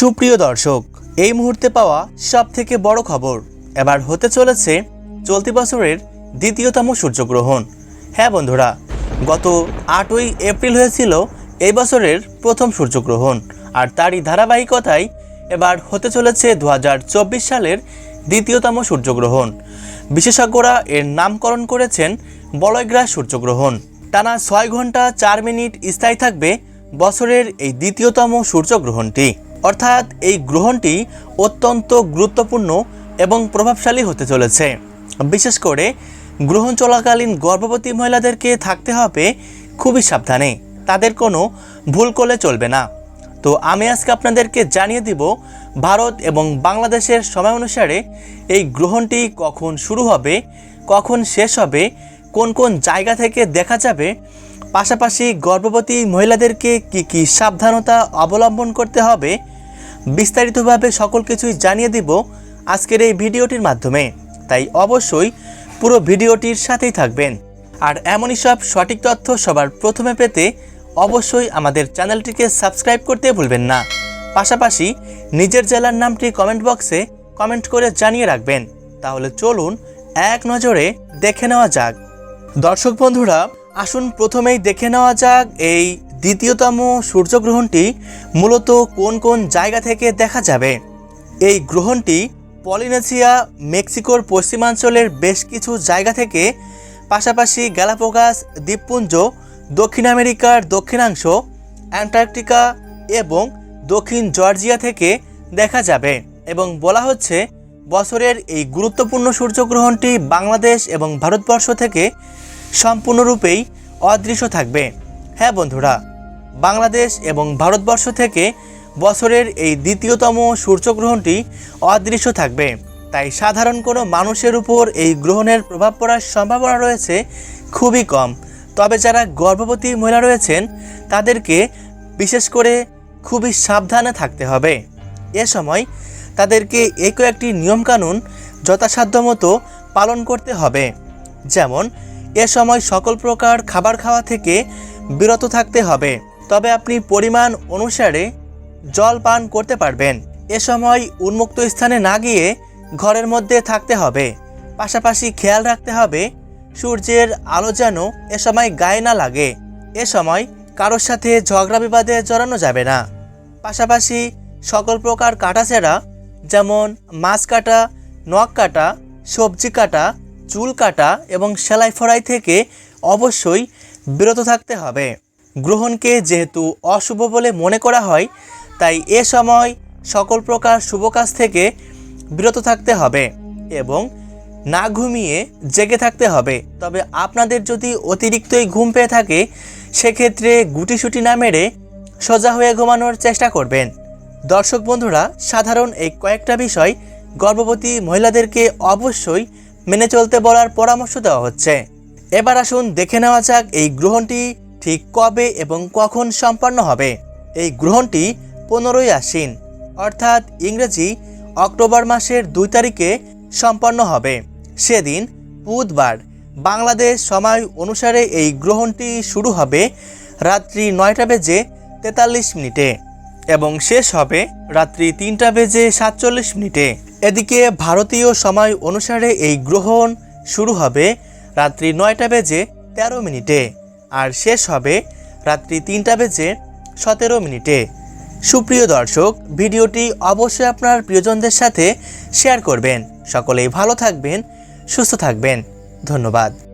সুপ্রিয় দর্শক, এই মুহূর্তে পাওয়া সব থেকে বড় খবর। এবার হতে চলেছে চলতি বছরের দ্বিতীয়তম সূর্যগ্রহণ। হ্যাঁ বন্ধুরা, গত আটই এপ্রিল হয়েছিল এই বছরের প্রথম সূর্যগ্রহণ, আর তারই ধারাবাহিকতায় এবার হতে চলেছে দু হাজার চব্বিশ সালের দ্বিতীয়তম সূর্যগ্রহণ। বিশেষজ্ঞরা এর নামকরণ করেছেন বলয়গ্রাস সূর্যগ্রহণ। টানা ছয় ঘণ্টা চার মিনিট স্থায়ী থাকবে বছরের এই দ্বিতীয়তম সূর্যগ্রহণটি। অর্থাৎ এই গ্রহণটি অত্যন্ত গুরুত্বপূর্ণ এবং প্রভাবশালী হতে চলেছে। বিশেষ করে গ্রহণ চলাকালীন গর্ভবতী মহিলাদেরকে থাকতে হবে খুবই সাবধানে। তাদের কোনো ভুল করলে চলবে না। তো আমি আজকে আপনাদেরকে জানিয়ে দিব ভারত এবং বাংলাদেশের সময় অনুসারে এই গ্রহণটি কখন শুরু হবে, কখন শেষ হবে, কোন কোন জায়গা থেকে দেখা যাবে, পাশাপাশি গর্ভবতী মহিলাদেরকে কি কি সাবধানতা অবলম্বন করতে হবে বিস্তারিতভাবে সকল কিছুই জানিয়ে দিব আজকের এই ভিডিওটির মাধ্যমে। তাই অবশ্যই পুরো ভিডিওটির সাথেই থাকবেন। আর এমনই সব সঠিক তথ্য সবার প্রথমে পেতে অবশ্যই আমাদের চ্যানেলটিকে সাবস্ক্রাইব করতে ভুলবেন না। পাশাপাশি নিজের জেলার নামটি কমেন্ট বক্সে কমেন্ট করে জানিয়ে রাখবেন। তাহলে চলুন এক নজরে দেখে নেওয়া যাক। দর্শক বন্ধুরা, আসুন প্রথমেই দেখে নেওয়া যাক এই দ্বিতীয়তম সূর্যগ্রহণটি মূলত কোন কোন জায়গা থেকে দেখা যাবে? এই গ্রহণটি পলিনেশিয়া, মেক্সিকোর পশ্চিমাঞ্চলের বেশ কিছু জায়গা থেকে, পাশাপাশি গ্যালাপোগাস দ্বীপপুঞ্জ, দক্ষিণ আমেরিকার দক্ষিণাংশ, অ্যান্টার্কটিকা এবং দক্ষিণ জর্জিয়া থেকে দেখা যাবে এবং বলা হচ্ছে বছরের এই গুরুত্বপূর্ণ সূর্যগ্রহণটি বাংলাদেশ এবং ভারতবর্ষ থেকে সম্পূর্ণরূপেই অদৃশ্য থাকবে। হ্যাঁ বন্ধুরা বাংলাদেশ এবং ভারতবর্ষ থেকে বছরের এই দ্বিতীয়তম সূর্যগ্রহণটি অদৃশ্য থাকবে। তাই সাধারণ কোনো মানুষের উপর এই গ্রহণের প্রভাব পড়ার সম্ভাবনা রয়েছে খুবই কম। তবে যারা গর্ভবতী মহিলা রয়েছেন, তাদেরকে বিশেষ করে খুবই সাবধানে থাকতে হবে। এ সময় তাদেরকে এই কয়েকটি নিয়মকানুন যথাসাধ্য মতো পালন করতে হবে। যেমন, এ সময় সকল প্রকার খাবার খাওয়া থেকে বিরত থাকতে হবে। তবে আপনি পরিমাণ অনুসারে জল পান করতে পারবেন। এ সময় উন্মুক্ত স্থানে না গিয়ে ঘরের মধ্যে থাকতে হবে। পাশাপাশি খেয়াল রাখতে হবে, সূর্যের আলো যেন এ সময় গায়ে না লাগে। এ সময় কারোর সাথে ঝগড়া বিবাদে জড়ানো যাবে না। পাশাপাশি সকল প্রকার কাটাছেড়া যেমন মাছ কাটা, নখ কাটা, সবজি কাটা, চুল কাটা এবং সেলাই ফড়াই থেকে অবশ্যই বিরত থাকতে হবে। গ্রহণকে যেহেতু অশুভ বলে মনে করা হয়, তাই এ সময় সকল প্রকার শুভ কাজ থেকে বিরত থাকতে হবে এবং না ঘুমিয়ে জেগে থাকতে হবে। তবে আপনাদের যদি অতিরিক্তই ঘুম পেয়ে থাকে, সেক্ষেত্রে গুটিসুটি না মেরে সোজা হয়ে ঘুমানোর চেষ্টা করবেন। দর্শক বন্ধুরা, সাধারণ এই কয়েকটা বিষয় গর্ভবতী মহিলাদেরকে অবশ্যই মেনে চলতে বলার পরামর্শ দেওয়া হচ্ছে। এবার আসুন দেখে নেওয়া যাক এই গ্রহণটি ঠিক কবে এবং কখন সম্পন্ন হবে? এই গ্রহণটি পনেরোই আশ্বিন, অর্থাৎ ইংরেজি অক্টোবর মাসের দুই তারিখে সম্পন্ন হবে। সেদিন বুধবার বাংলাদেশ সময় অনুসারে এই গ্রহণটি শুরু হবে রাত্রি নয়টা বেজে তেতাল্লিশ মিনিটে এবং শেষ হবে রাত্রি তিনটা বেজে সাতচল্লিশ মিনিটে। এদিকে ভারতীয় সময় অনুসারে এই গ্রহণ শুরু হবে রাত্রি নয়টা বেজে তেরো মিনিটে। আর শেষ হবে রাত্রি তিনটা বেজে সতেরো মিনিটে। সুপ্রিয় দর্শক, ভিডিওটি অবশ্যই আপনার প্রিয়জনদের সাথে শেয়ার করবেন। সকলেই ভালো থাকবেন, সুস্থ থাকবেন। ধন্যবাদ।